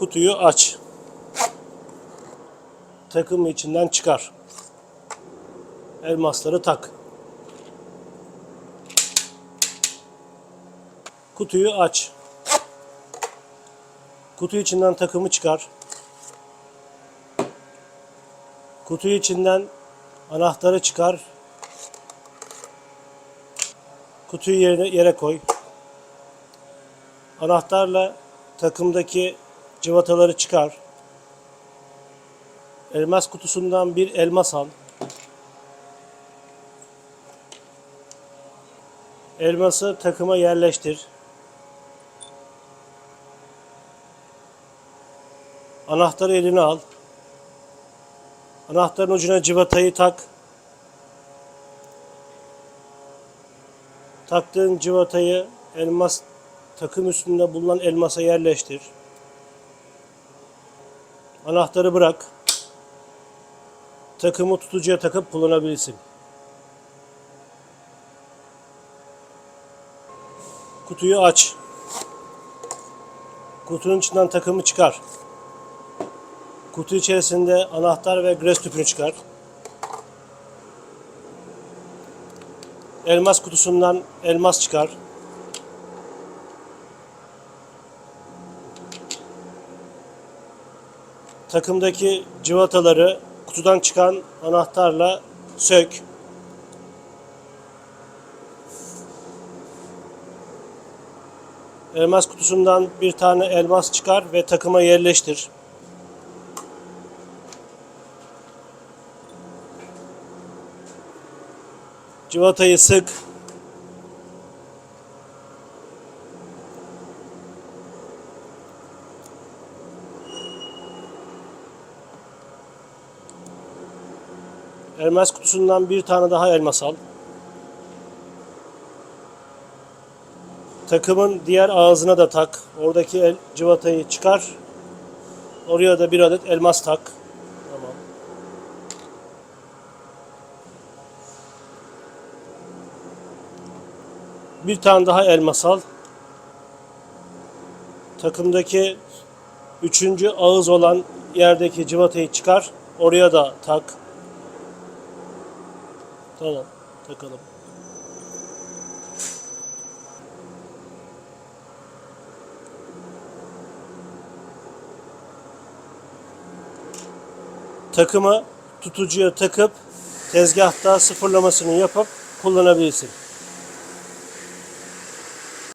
Kutuyu aç. Takımı içinden çıkar. Elmasları tak. Kutuyu aç. Kutu içinden takımı çıkar. Kutu içinden anahtarı çıkar. Kutuyu yerine, yere koy. Anahtarla takımdaki cıvataları çıkar. Elmas kutusundan bir elmas al. Elması takıma yerleştir. Anahtarı eline al. Anahtarın ucuna cıvatayı tak. Taktığın cıvatayı elmas takım üstünde bulunan elmasa yerleştir. Anahtarı bırak. Takımı tutucuya takıp kullanabilirsin. Kutuyu aç. Kutunun içinden takımı çıkar. Kutu içerisinde anahtar ve gres tüpünü çıkar. Elmas kutusundan elmas çıkar. Takımdaki cıvataları kutudan çıkan anahtarla sök. Elmas kutusundan bir tane elmas çıkar ve takıma yerleştir. Civatayı sık. Elmas kutusundan bir tane daha elmas al. Takımın diğer ağzına da tak. Oradaki el, civatayı çıkar. Oraya da bir adet elmas tak. Tamam. Bir tane daha elmas al. Takımdaki üçüncü ağız olan yerdeki civatayı çıkar. Oraya da tak. Tamam. Takalım. Takımı tutucuya takıp tezgahta sıfırlamasını yapıp kullanabilirsin.